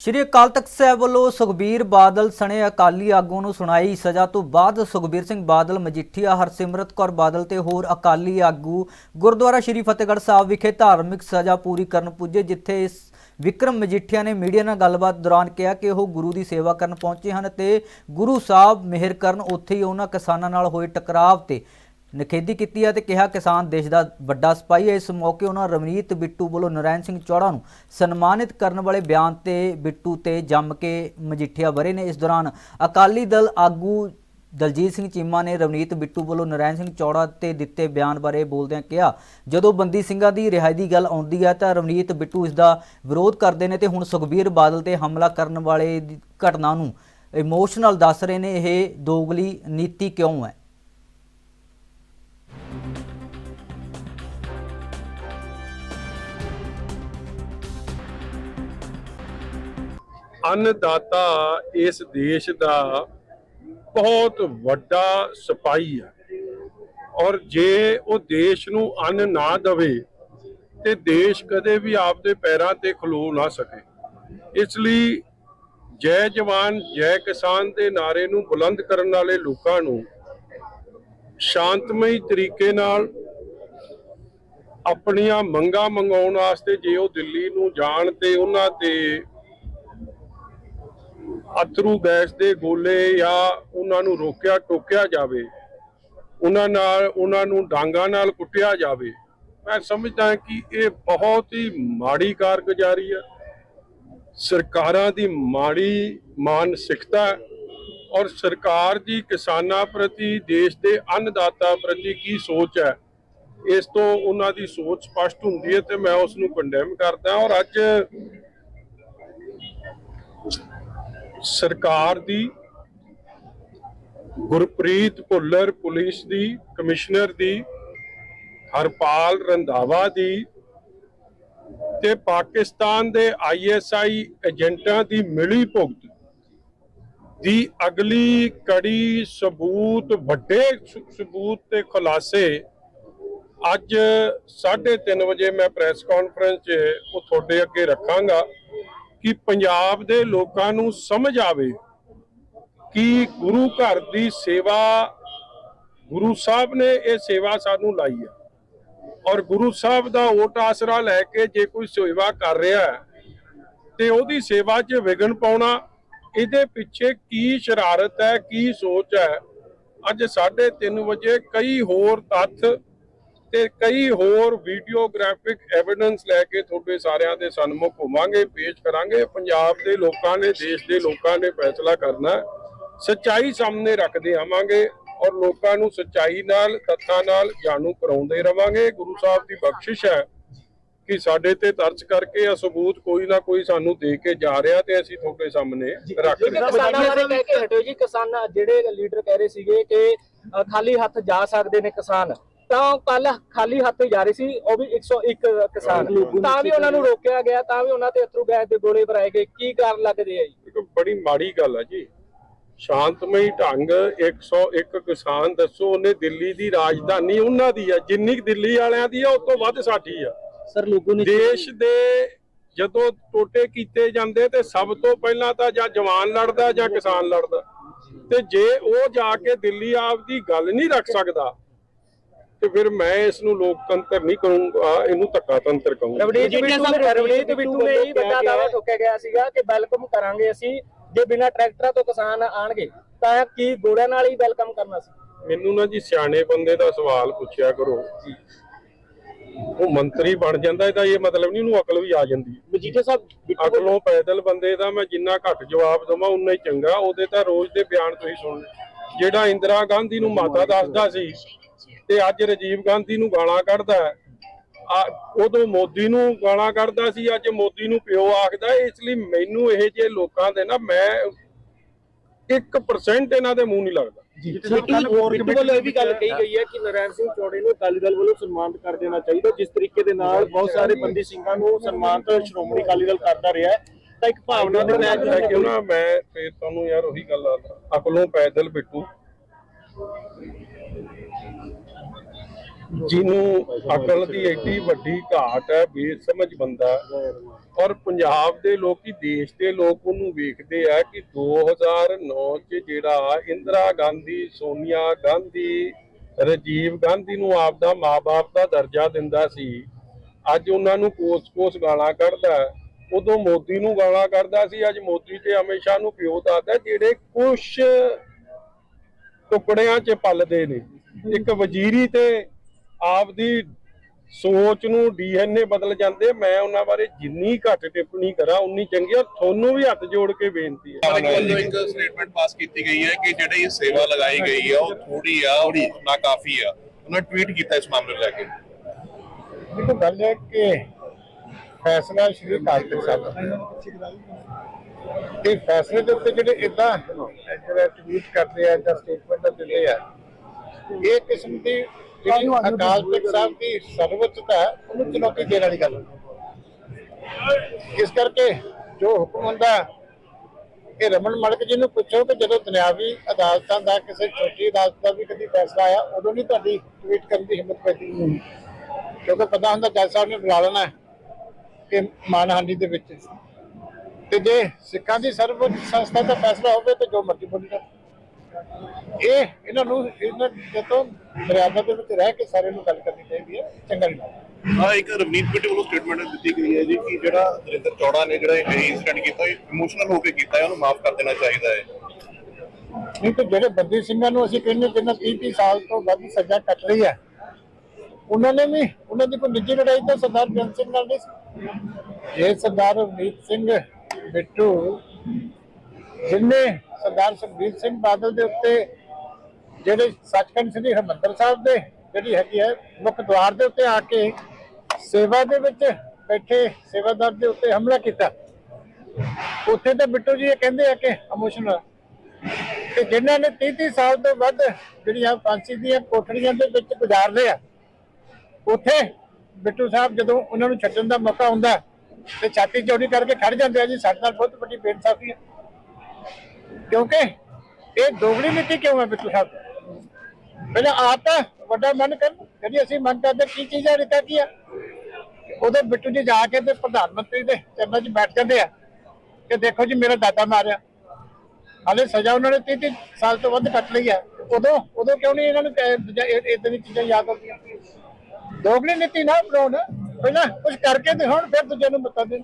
ਸ਼੍ਰੀ ਅਕਾਲ ਤਖਤ ਸਾਹਿਬ ਵੱਲੋਂ ਸੁਖਬੀਰ ਬਾਦਲ ਸਣੇ ਅਕਾਲੀ ਆਗੂ ਨੂੰ ਸੁਣਾਈ ਸਜ਼ਾ ਤੋਂ ਬਾਅਦ ਸੁਖਬੀਰ ਸਿੰਘ ਬਾਦਲ, ਮਜੀਠੀਆ ਹਰਸਿਮਰਤ ਕੌਰ ਬਾਦਲ ਤੇ ਹੋਰ ਅਕਾਲੀ ਆਗੂ ਗੁਰਦੁਆਰਾ ਸ਼੍ਰੀ ਫਤਿਹਗੜ੍ਹ ਸਾਹਿਬ ਵਿਖੇ ਧਾਰਮਿਕ ਸਜ਼ਾ ਪੂਰੀ ਕਰਨ ਪੁੱਜੇ, ਜਿੱਥੇ ਇਸ ਵਿਕਰਮ ਮਜੀਠੀਆ ਨੇ ਮੀਡੀਆ ਨਾਲ ਗੱਲਬਾਤ ਦੌਰਾਨ ਕਿਹਾ ਕਿ ਉਹ ਗੁਰੂ ਦੀ ਸੇਵਾ ਕਰਨ ਪਹੁੰਚੇ ਹਨ ਤੇ ਗੁਰੂ ਸਾਹਿਬ ਮਿਹਰ ਕਰਨ, ਉੱਥੇ ਹੀ ਉਹਨਾਂ ਕਿਸਾਨਾਂ ਨਾਲ ਹੋਏ ਟਕਰਾਵ ਤੇ ਨਿਖੇਧੀ ਕੀਤੀ ਹੈ ਤੇ ਕਿਹਾ ਕਿਸਾਨ ਦੇਸ਼ ਦਾ ਵੱਡਾ ਸਿਪਾਹੀ ਹੈ। ਇਸ ਮੌਕੇ ਉਹਨਾਂ ਰਵਨੀਤ ਬਿੱਟੂ ਵੱਲੋਂ ਨਰੈਣ ਸਿੰਘ ਚੌੜਾ ਨੂੰ ਸਨਮਾਨਿਤ ਕਰਨ ਵਾਲੇ ਬਿਆਨ ਤੇ ਬਿੱਟੂ ਤੇ ਜੰਮ ਕੇ ਮਜੀਠੀਆ ਵਰੇ ਨੇ। ਇਸ ਦੌਰਾਨ ਅਕਾਲੀ ਦਲ ਆਗੂ ਦਲਜੀਤ ਸਿੰਘ ਚੀਮਾ ਨੇ ਰਵਨੀਤ ਬਿੱਟੂ ਵੱਲੋਂ ਨਰੈਣ ਸਿੰਘ ਚੌੜਾ ਤੇ ਦਿੱਤੇ ਬਿਆਨ ਬਾਰੇ ਬੋਲਦਿਆਂ ਕਿਹਾ, ਜਦੋਂ ਬੰਦੀ ਸਿੰਘਾਂ ਦੀ ਰਿਹਾਈ ਦੀ ਗੱਲ ਆਉਂਦੀ ਹੈ ਤਾਂ ਰਵਨੀਤ ਬਿੱਟੂ ਇਸ ਦਾ ਵਿਰੋਧ ਕਰਦੇ ਨੇ ਤੇ ਹੁਣ ਸੁਖਬੀਰ ਬਾਦਲ ਤੇ ਹਮਲਾ ਕਰਨ ਵਾਲੇ ਦੀ ਘਟਨਾ ਨੂੰ ਇਮੋਸ਼ਨਲ ਦੱਸ ਰਹੇ ਨੇ। ਇਹ ਦੋਗਲੀ ਨੀਤੀ ਕਿਉਂ ਹੈ? ਅੰਨਦਾਤਾ ਇਸ ਦੇਸ਼ ਦਾ ਬਹੁਤ ਵੱਡਾ ਸਿਪਾਹੀ ਹੈ। ਔਰ ਜੇ ਉਹ ਦੇਸ਼ ਨੂੰ ਅੰਨ ਨਾ ਦਵੇ, ਤੇ ਦੇਸ਼ ਕਦੇ ਵੀ ਆਪਦੇ ਪੈਰਾਂ ਤੇ ਖਲੋ ਨਾ ਸਕੇ। ਇਸ ਲਈ ਜੈ ਜਵਾਨ, ਜੈ ਕਿਸਾਨ ਦੇ ਨਾਰੇ ਨੂੰ ਬੁਲੰਦ ਕਰਨ ਵਾਲੇ ਲੋਕਾਂ ਨੂੰ ਸ਼ਾਂਤਮਈ ਤਰੀਕੇ ਨਾਲ ਆਪਣੀਆਂ ਮੰਗਾਂ ਮੰਗਾਉਣ ਵਾਸਤੇ ਜੇ ਉਹ ਦਿੱਲੀ ਨੂੰ ਜਾਣ ਤੇ ਉਹਨਾਂ ਤੇ ਅਥਰੂ ਗੈਸ ਦੇ ਗੋਲੇ ਜਾਂ ਉਹਨਾਂ ਨੂੰ ਰੋਕਿਆ, ਟੋਕਿਆ ਜਾਵੇ, ਉਹਨਾਂ ਨਾਲ, ਉਹਨਾਂ ਨੂੰ ਡਾਂਗਾਂ ਨਾਲ ਕੁੱਟਿਆ ਜਾਵੇ, ਮੈਂ ਸਮਝਦਾ ਕਿ ਇਹ ਬਹੁਤ ਹੀ ਮਾੜੀ ਕਾਰਗੁਜ਼ਾਰੀ ਹੈ ਸਰਕਾਰਾਂ ਦੀ ਮਾੜੀ ਮਾਨਸਿਕਤਾ ਹੈ ਔਰ ਸਰਕਾਰ ਦੀ ਕਿਸਾਨਾਂ ਪ੍ਰਤੀ, ਦੇਸ਼ ਦੇ ਅੰਨਦਾਤਾ ਪ੍ਰਤੀ ਕੀ ਸੋਚ ਹੈ, ਇਸ ਤੋਂ ਉਹਨਾਂ ਦੀ ਸੋਚ ਸਪਸ਼ਟ ਹੁੰਦੀ ਹੈ ਤੇ ਮੈਂ ਉਸ ਨੂੰ ਕੰਡੈਮ ਕਰਦਾ ਔਰ ਅੱਜ ਸਰਕਾਰ ਦੀ, ਗੁਰਪ੍ਰੀਤ ਭੁੱਲਰ ਪੁਲਿਸ ਦੀ, ਕਮਿਸ਼ਨਰ ਦੀ, ਹਰਪਾਲ ਰੰਧਾਵਾ ਦੀ ਤੇ ਪਾਕਿਸਤਾਨ ਦੇ ਆਈਐਸਆਈ ਏਜੰਟਾਂ ਦੀ ਮਿਲੀ ਭੁਗਤ ਦੀ ਅਗਲੀ ਕੜੀ ਸਬੂਤ, ਵੱਡੇ ਸਬੂਤ ਤੇ ਖੁਲਾਸੇ ਅੱਜ 3:30 ਵਜੇ ਮੈਂ ਪ੍ਰੈਸ ਕਾਨਫਰੰਸ 'ਚ ਉਹ ਤੁਹਾਡੇ ਅੱਗੇ ਰੱਖਾਂਗਾ। ਕਿ ਪੰਜਾਬ ਦੇ ਲੋਕਾਂ ਨੂੰ ਸਮਝ ਆਵੇ ਕਿ ਗੁਰੂ ਘਰ ਦੀ ਸੇਵਾ, ਗੁਰੂ ਸਾਹਿਬ ਨੇ ਇਹ ਸੇਵਾ ਸਾਨੂੰ ਲਾਈ ਹੈ। ਔਰ ਗੁਰੂ ਸਾਹਿਬ ਦਾ ਓਟ ਆਸਰਾ ਲੈ ਕੇ ਜੇ ਕੋਈ ਸੇਵਾ ਕਰ ਰਿਹਾ ਹੈ, ਤੇ ਉਹਦੀ ਸੇਵਾ 'ਚ ਵਿਗਨ ਪਾਉਣਾ, ਇਹਦੇ ਪਿੱਛੇ ਕੀ ਸ਼ਰਾਰਤ ਹੈ, ਕੀ ਸੋਚ ਹੈ? ਅੱਜ 3:30 ਵਜੇ ਕਈ ਹੋਰ ਤੱਥ ਤੇ ਕਈ ਹੋਰ ਵੀਡੀਓਗ੍ਰਾਫਿਕ ਐਵੀਡੈਂਸ ਲੈ ਕੇ ਤੁਹਾਡੇ ਸਾਰਿਆਂ ਦੇ ਸਨਮੁਖ ਹੋਵਾਂਗੇ ਪੇਸ਼ ਕਰਾਂਗੇ। ਪੰਜਾਬ ਦੇ ਲੋਕਾਂ ਨੇ ਦੇਸ਼ ਦੇ ਲੋਕਾਂ ਨੇ ਫੈਸਲਾ ਕਰਨਾ ਹੈ। ਸੱਚਾਈ ਸਾਹਮਣੇ ਰੱਖਦੇ ਆਵਾਂਗੇ ਔਰ ਲੋਕਾਂ ਨੂੰ ਸੱਚਾਈ ਨਾਲ ਤੱਥਾਂ ਨਾਲ ਜਾਣੂ ਕਰਾਉਂਦੇ ਰਵਾਂਗੇ। ਗੁਰੂ ਸਾਹਿਬ ਦੀ ਬਖਸ਼ਿਸ਼ ਹੈ ਕਿ ਸਾਡੇ ਤੇ ਤਰਸ ਕਰਕੇ ਇਹ ਸਬੂਤ ਕੋਈ ਨਾ ਕੋਈ ਸਾਨੂੰ ਦੇ ਕੇ ਜਾ ਰਿਹਾ ਤੇ ਅਸੀਂ ਤੁਹਾਡੇ ਸਾਹਮਣੇ ਰੱਖ ਰਹੇ ਕਿਸਾਨਾਂ ਬਾਰੇ ਕਹਿ ਕੇ ਹਟੋ ਜੀ ਕਿਸਾਨ ਜਿਹੜੇ ਲੀਡਰ ਕਹਿ ਰਹੇ ਸੀਗੇ ਕਿ ਖਾਲੀ ਹੱਥ ਜਾ ਸਕਦੇ ਨੇ ਕਿਸਾਨ। ਤਾਂ ਕੱਲ ਖਾਲੀ ਹੱਥ ਜਾ ਰਹੇ ਸੀ ਉਹ ਵੀ 101 ਕਿਸਾਨ। ਤਾਂ ਵੀ ਉਹਨਾਂ ਨੂੰ ਰੋਕਿਆ ਗਿਆ ਤਾਂ ਵੀ ਉਹਨਾਂ ਤੇ ਅਥਰੂ ਗੈਸ ਦੇ ਗੋਲੇ ਭਰਾਏ ਗਏ। ਕੀ ਕਾਰਨ ਲੱਗਦੇ ਆ ਜੀ? ਇੱਕ ਬੜੀ ਮਾੜੀ ਗੱਲ ਹੈ ਜੀ। ਸ਼ਾਂਤਮਈ ਢੰਗ 101 ਕਿਸਾਨ ਦੱਸੋ ਉਹਨੇ ਦਿੱਲੀ ਦੀ ਰਾਜਧਾਨੀ ਉਹਨਾਂ ਦੀ ਹੈ ਜਿੰਨੀ ਕੁ ਦਿੱਲੀ ਵਾਲਿਆਂ ਦੀ ਹੈ ਉਸ ਤੋਂ ਵੱਧ ਸਾਡੀ ਆ। ਸਰ ਲੋਗੋ ਦੇਸ਼ ਦੇ ਜਦੋਂ ਟੋਟੇ ਕੀਤੇ ਜਾਂਦੇ ਤੇ ਸਭ ਤੋਂ ਪਹਿਲਾਂ ਤਾਂ ਜਾਂ ਜਵਾਨ ਲੜਦਾ ਜਾਂ ਕਿਸਾਨ ਲੜਦਾ। ਤੇ ਜੇ ਉਹ ਜਾ ਕੇ ਦਿੱਲੀ ਆਪ ਦੀ ਗੱਲ ਨਹੀਂ ਰੱਖ ਸਕਦਾ ਤੇ ਫਿਰ ਮੈਂ ਇਸ ਨੂੰ ਲੋਕਤੰਤਰ ਨਹੀਂ ਕਹੂੰਗਾ ਇਹਨੂੰ ਧੱਕਾ ਤੰਤਰ ਕਹੂੰਗਾ ਰਵਨੀਤ ਬਿੱਟੂ ਰਵਨੀਤ ਬਿੱਟੂ ਨੇ ਹੀ ਵੱਡਾ ਦਾਅਵਾ ਠੋਕਿਆ ਗਿਆ ਸੀਗਾ ਕਿ ਵੈਲਕਮ ਕਰਾਂਗੇ ਅਸੀਂ। ਜੇ ਬਿਨਾਂ ਟਰੈਕਟਰਾਂ ਤੋਂ ਕਿਸਾਨ ਆਣਗੇ ਤਾਂ ਕੀ ਗੋੜਿਆਂ ਨਾਲ ਹੀ ਵੈਲਕਮ ਕਰਨਾ ਸੀ? ਮੈਨੂੰ ਨਾ ਜੀ ਸਿਆਣੇ ਬੰਦੇ ਦਾ ਸਵਾਲ ਪੁੱਛਿਆ ਕਰੋ। ਉਹ ਮੰਤਰੀ ਬਣ ਜਾਂਦਾ ਇਹਦਾ ਇਹ ਮਤਲਬ ਨਹੀਂ ਉਹਨੂੰ ਅਕਲ ਵੀ ਆ ਜਾਂਦੀ। ਹੈ। ਮਜੀਠੇ ਸਾਹਿਬ ਅਕਲੋਂ ਪੈਦਲ ਬੰਦੇ ਦਾ ਮੈਂ ਜਿੰਨਾ ਘੱਟ ਜਵਾਬ ਦਵਾਂ ਉਨਾ ਹੀ ਚੰਗਾ। ਉਹਦੇ ਤਾਂ ਰੋਜ਼ ਦੇ ਬਿਆਨ ਤੁਸੀਂ ਸੁਣ ਲਓ। ਜਿਹੜਾ ਇੰਦਰਾ ਗਾਂਧੀ ਨੂੰ ਮਾਤਾ ਦੱਸਦਾ ਸੀ ਤੇ ਅੱਜ ਰਾਜੀਵ ਗਾਂਧੀ ਨੂੰ ਗਾਲਾਂ ਕੱਢਦਾ ਹੈ। ਆ ਉਦੋਂ ਮੋਦੀ ਨੂੰ ਗਾਲਾਂ ਕੱਢਦਾ ਸੀ ਅੱਜ ਮੋਦੀ ਨੂੰ ਪਿਓ ਆਖਦਾ। ਇਸ ਲਈ ਮੈਨੂੰ ਇਹ ਜੇ ਲੋਕਾਂ ਦੇ ਨਾ ਮੈਂ 1% ਇਹਨਾਂ ਦੇ ਮੂੰਹ ਨਹੀਂ ਲੱਗਦਾ ਬਿੱਟੂ ਵੱਲੋਂ ਇਹ ਵੀ ਗੱਲ ਕਹੀ ਗਈ ਹੈ ਕਿ ਨਰੈਣ ਸਿੰਘ ਚੌੜੇ ਨੂੰ ਅਕਾਲੀ ਦਲ ਵੱਲੋਂ ਸਨਮਾਨਿਤ ਕਰ ਦੇਣਾ ਚਾਹੀਦਾ ਜਿਸ ਤਰੀਕੇ ਦੇ ਨਾਲ ਬਹੁਤ ਸਾਰੇ ਬੰਦੀ ਸਿੰਘਾਂ ਨੂੰ ਸਨਮਾਨਿਤ ਸ਼੍ਰੋਮਣੀ ਅਕਾਲੀ ਦਲ ਕਰਦਾ ਰਿਹਾ ਹੈ ਤਾਂ ਇੱਕ ਭਾਵਨਾ ਦੇ ਨਾਲ ਮੈਂ ਕਿਉਂ ਨਾ ਮੈਂ ਫੇਰ ਤੁਹਾਨੂੰ ਯਾਰ ਉਹੀ ਗੱਲ ਆ ਅਕਲੋਂ ਪੈਦਲ ਬਿੱਟੂ ਜਿਹਨੂੰ ਅਕਲ ਦੀ ਐਡੀ ਵੱਡੀ ਘਾਟ ਹੈ, ਬੇਸਮਝ ਬੰਦਾ ਔਰ ਪੰਜਾਬ ਦੇ ਲੋਕੀ ਦੇਸ਼ ਦੇ ਲੋਕ ਉਹਨੂੰ ਵੇਖਦੇ ਆ ਕਿ 2009 ਚ ਜਿਹੜਾ ਇੰਦਰਾ ਗਾਂਧੀ, ਸੋਨੀਆ ਗਾਂਧੀ, ਰਾਜੀਵ ਗਾਂਧੀ ਨੂੰ ਆਪਦਾ ਮਾਪੇ ਦਾ ਦਰਜਾ ਦਿੰਦਾ ਸੀ, ਅੱਜ ਉਹਨਾਂ ਨੂੰ ਕੋਸ-ਕੋਸ ਗਾਲਾਂ ਕੱਢਦਾ ਹੈ। ਉਦੋਂ ਮੋਦੀ ਨੂੰ ਗਾਲਾਂ ਕੱਢਦਾ ਸੀ, ਅੱਜ ਮੋਦੀ ਤੇ ਹਮੇਸ਼ਾ ਨੂੰ ਪਿਓ ਦੱਸਦਾ ਜਿਹੜੇ ਕੁਛ ਟੁਕੜਿਆਂ 'ਚ ਪਲਦੇ ਨੇ ਇੱਕ ਵਜ਼ੀਰੀ ਤੇ ਆਪਦੀ ਸੋਚ ਨੂੰ ਡੀਐਨਏ ਬਦਲ ਜਾਂਦੇ ਮੈਂ ਉਹਨਾਂ ਬਾਰੇ ਜਿੰਨੀ ਘੱਟ ਟਿੱਪਣੀ ਕਰਾਂ ਉਨੀ ਚੰਗੀ ਆ ਤੁਹਾਨੂੰ ਵੀ ਹੱਥ ਜੋੜ ਕੇ ਬੇਨਤੀ ਹੈ। ਵੱਲੋਂ ਇੱਕ ਸਟੇਟਮੈਂਟ ਪਾਸ ਕੀਤੀ ਗਈ ਹੈ ਕਿ ਜਿਹੜੀ ਇਹ ਸੇਵਾ ਲਗਾਈ ਗਈ ਹੈ ਉਹ ਥੋੜੀ ਆ ਉਹ ਨਾ ਕਾਫੀ ਆ। ਉਹਨਾਂ ਟਵੀਟ ਕੀਤਾ ਇਸ ਮਾਮਲੇ ਨੂੰ ਲੈ ਕੇ। ਦੇਖੋ ਗੱਲ ਹੈ ਕਿ ਫੈਸਲਾ ਸ਼੍ਰੀ ਅਕਾਲ ਤਖਤ ਸਾਹਿਬ ਦਾ। ਇਹ ਫੈਸਲੇ ਦੇ ਉੱਤੇ ਜਿਹੜੇ ਇਦਾਂ ਜਿਹੜਾ ਟਵੀਟ ਕਰਦੇ ਆ ਜਾਂ ਸਟੇਟਮੈਂਟ ਦਿੰਦੇ ਆ ਇਹ ਕਿਸਮ ਦੀ ਜਿਹੜੀ ਅਕਾਲ ਤਖਤ ਸਾਹਿਬ ਦੀ ਸਰਵਉੱਚਤਾ ਉਹਨੂੰ ਚੁਣੌਤੀ ਦੇਣ ਵਾਲੀ ਗੱਲ। ਇਸ ਕਰਕੇ ਜੋ ਹੁਕਮ ਹੁੰਦਾ ਇਹ ਰਮਨ ਮਲਕ ਜੀ ਨੂੰ ਪੁੱਛੋ ਕਿ ਜਦੋਂ ਦੁਨਿਆਵੀ ਅਦਾਲਤਾਂ ਦਾ ਕਿਸੇ ਛੋਟੀ ਅਦਾਲਤ ਦਾ ਵੀ ਕਦੀ ਫੈਸਲਾ ਆਇਆ ਉਦੋਂ ਨਹੀਂ ਤੁਹਾਡੀ ਟਵੀਟ ਕਰਨ ਦੀ ਹਿੰਮਤ ਪੈਂਦੀ? ਕਿਉਂਕਿ ਪਤਾ ਹੁੰਦਾ ਜੱਜ ਸਾਹਿਬ ਨੇ ਬੁਲਾ ਲੈਣਾ ਕਿ ਮਾਨਹਾਨੀ ਦੇ ਵਿੱਚ। ਤੇ ਜੇ ਸਿੱਖਾਂ ਦੀ ਸਰਵਉੱਚ ਸੰਸਥਾ ਦਾ ਫੈਸਲਾ ਹੋਵੇ ਤੇ ਜੋ ਮਰਜ਼ੀ ਬੋਲੀ ਜਾ ਇਹ ਇਹਨਾਂ ਨੂੰ ਇਹਨਾਂ ਜਦੋਂ ਮਰਿਆਦਾ ਦੇ ਵਿੱਚ ਰਹਿ ਕੇ ਸਾਰਿਆਂ ਨੂੰ ਗੱਲ ਕਰਨੀ ਚਾਹੀਦੀ ਹੈ ਚੰਗਾ ਨਹੀਂ ਲੱਗਦਾ। ਆ ਇੱਕ ਰਵਨੀਤ ਬਿੱਟੂ ਵੱਲੋਂ ਸਟੇਟਮੈਂਟ ਦਿੱਤੀ ਗਈ ਹੈ ਜੀ ਕਿ ਜਿਹੜਾ ਨਰਿੰਦਰ ਚੌੜਾ ਨੇ ਜਿਹੜਾ ਇਹ ਇਨਸੀਡੈਂਟ ਕੀਤਾ ਇਹ ਇਮੋਸ਼ਨਲ ਹੋ ਕੇ ਕੀਤਾ ਹੈ ਉਹਨੂੰ ਮਾਫ ਕਰ ਦੇਣਾ ਚਾਹੀਦਾ ਹੈ। ਨਹੀਂ ਤੇ ਜਿਹੜੇ ਬੰਦੀ ਸਿੰਘਾਂ ਨੂੰ ਅਸੀਂ ਕਹਿੰਦੇ ਜਿਹਨਾਂ 30 30 ਸਾਲ ਤੋਂ ਵੱਧ ਸਜ਼ਾ ਕੱਟ ਰਹੀ ਹੈ ਉਹਨਾਂ ਨੇ ਵੀ ਉਹਨਾਂ ਦੀ ਕੋਈ ਨਿੱਜੀ ਲੜਾਈ ਤਾਂ ਸਰਦਾਰ ਬੇਅੰਤ ਸਿੰਘ ਨਾਲ ਨਹੀਂ ਸੀ। ਇਹ ਸਰਦਾਰ ਰਵਨੀਤ ਸਿੰਘ ਬਿੱਟੂ ਜਿਨਨੇ ਸਰਦਾਰ ਸੁਖਬੀਰ ਸਿੰਘ ਬਾਦਲ ਦੇ ਉੱਤੇ ਜਿਹੜੇ ਸੱਚਖੰਡ ਸ੍ਰੀ ਹਰਿਮੰਦਰ ਸਾਹਿਬ ਦੇ, ਜਿਹੜੀ ਹੈਗੀ ਹੈ ਮੁੱਖ ਦੁਆਰ ਦੇ ਉੱਤੇ ਆ ਕੇ ਸੇਵਾ ਦੇ ਵਿੱਚ ਬੈਠੇ ਸੇਵਾਦਾਰ ਦੇ ਉੱਤੇ ਹਮਲਾ ਕੀਤਾ। ਉੱਥੇ ਤੇ ਬਿੱਟੂ ਜੀ ਇਹ ਕਹਿੰਦੇ ਆ ਕਿ ਇਮੋਸ਼ਨਲ ਤੇ ਜਿਨ੍ਹਾਂ ਨੇ 30 30 ਸਾਲ ਤੋਂ ਵੱਧ ਜਿਹੜੀਆਂ ਫਾਂਸੀ ਦੀਆਂ ਕੋਠੜੀਆਂ ਦੇ ਵਿੱਚ ਗੁਜ਼ਾਰ ਲਿਆ ਉੱਥੇ ਬਿੱਟੂ ਸਾਹਿਬ ਜਦੋਂ ਉਹਨਾਂ ਨੂੰ ਛੱਡਣ ਦਾ ਮੌਕਾ ਹੁੰਦਾ ਤੇ ਛਾਤੀ ਚੌੜੀ ਕਰਕੇ ਖੜ ਜਾਂਦੇ ਆ ਜੀ, ਸਾਡੇ ਨਾਲ ਬਹੁਤ ਵੱਡੀ ਬੇਇਨਸਾਫੀ ਹੈ। ਕਿਉਂਕਿ ਇਹ ਦੋਗਲੀ ਨੀਤੀ ਕਿਉਂ ਹੈ ਬਿੱਟੂ ਸਾਹਿਬ? ਪਹਿਲਾਂ ਆਪ ਤਾਂ ਵੱਡਾ ਮਨ ਕਰਨ ਜਿਹੜੀ ਅਸੀਂ ਮੰਗ ਕਰਦੇ ਕੀ ਚੀਜ਼ਾਂ ਰਿਕਾ ਕੀ ਆ ਉਦੋਂ ਬਿੱਟੂ ਜੀ ਜਾ ਕੇ ਤੇ ਪ੍ਰਧਾਨ ਮੰਤਰੀ ਦੇ ਚਰਨਾਂ 'ਚ ਬੈਠ ਜਾਂਦੇ ਆ ਕਿ ਦੇਖੋ ਜੀ ਮੇਰਾ ਦਾਦਾ ਮਾਰਿਆ। ਹਾਲੇ ਸਜ਼ਾ ਉਹਨਾਂ ਨੇ 30 ਸਾਲ ਤੋਂ ਵੱਧ ਕੱਟ ਲਈ ਹੈ। ਉਦੋਂ ਉਦੋਂ ਕਿਉਂ ਨਹੀਂ ਇਹਨਾਂ ਨੂੰ ਇਦਾਂ ਦੀ ਚੀਜ਼ਾਂ ਯਾਦ ਆਉਂਦੀਆਂ? ਦੋਗਲੀ ਨੀਤੀ ਨਾ ਬਣਾਉਣ, ਪਹਿਲਾਂ ਕੁਝ ਕਰਕੇ ਦਿਖਾਉਣ ਫਿਰ ਦੂਜੇ ਨੂੰ ਬਤਾ ਦੇਣ।